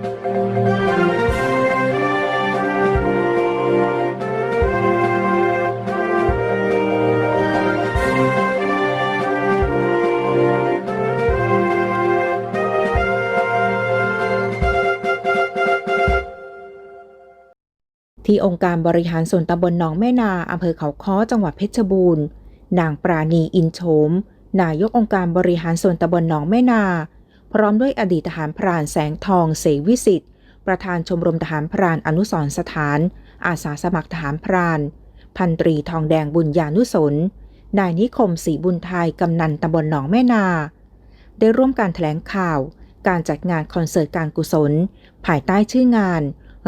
ที่องค์การบริหารส่วนตำบลหนองแม่นาอำเภอเขาค้อจังหวัดเพชรบูรณ์ นางปราณีอินโฉมนายกองค์การบริหารส่วนตำบลหนองแม่นา พร้อมด้วยอดีตทหารพรานแสงทองเสวิสิทธิ์ ประธานชมรมทหารพรานอนุสรสถาน อาสาสมัครทหารพราน พันตรีทองแดงบุญญานุสนนายนิคมศรีบุญไทยกำนันตำบลหนองแม่นา ได้ร่วมการแถลงข่าว การจัดงานคอนเสิร์ตการกุศล ภายใต้ชื่องาน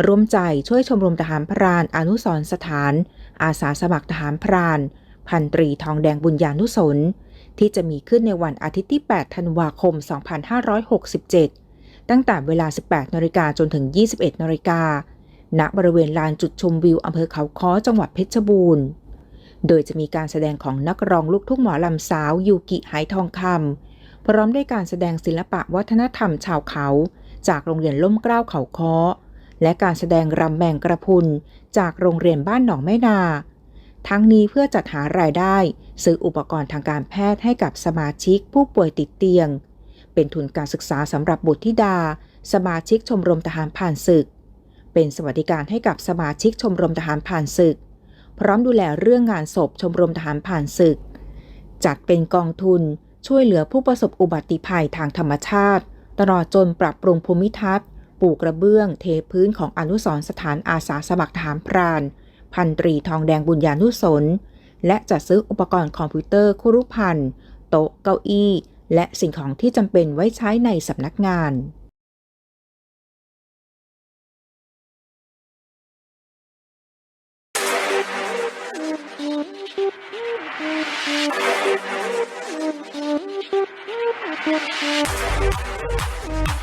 ร่วมใจช่วยชมรมทหารพรานอนุสรสถาน อาสาสมัครทหารพราน พันตรีทองแดงบุญญานุสน ที่จะมีขึ้นในวันอาทิตย์ที่ 8 ธันวาคม 2567 ตั้งแต่เวลา 18นาฬิกาจนถึง 21นาฬิกา ณ บริเวณลานจุดชมวิวอำเภอเขาค้อจังหวัดเพชรบูรณ์ โดยจะมีการแสดงของนักร้องลูกทุ่งหมอลำสาวยูกิไหทองคำ พร้อมด้วยการแสดงศิลปะวัฒนธรรมชาวเขา จากโรงเรียนล่มเกล้าเขาค้อ และการแสดงรำแมงกระพุนจากโรงเรียนบ้านหนองแม่นา ทั้งนี้เพื่อจัดหารายได้ ซื้ออุปกรณ์ทางการแพทย์ให้กับสมาชิกผู้ป่วยติดเตียง เป็นทุนการศึกษาสำหรับบุตรธิดา สมาชิกชมรมทหารผ่านศึก เป็นสวัสดิการให้กับสมาชิกชมรมทหารผ่านศึก พร้อมดูแลเรื่องงานศพชมรมทหารผ่านศึก จัดเป็นกองทุนช่วยเหลือผู้ประสบอุบัติภัยทางธรรมชาติ ตลอดจนปรับปรุงภูมิทัศน์ปลูกกระเบื้อง เทพื้นของอนุสรณ์สถานอาสาสมัครทหารพราน พันตรีทองแดงบุญญานุสน และจัดซื้ออุปกรณ์คอมพิวเตอร์คุรุพันธ์โต๊ะเก้าอี้ และสิ่งของที่จำเป็นไว้ใช้ในสำนักงาน Thank you.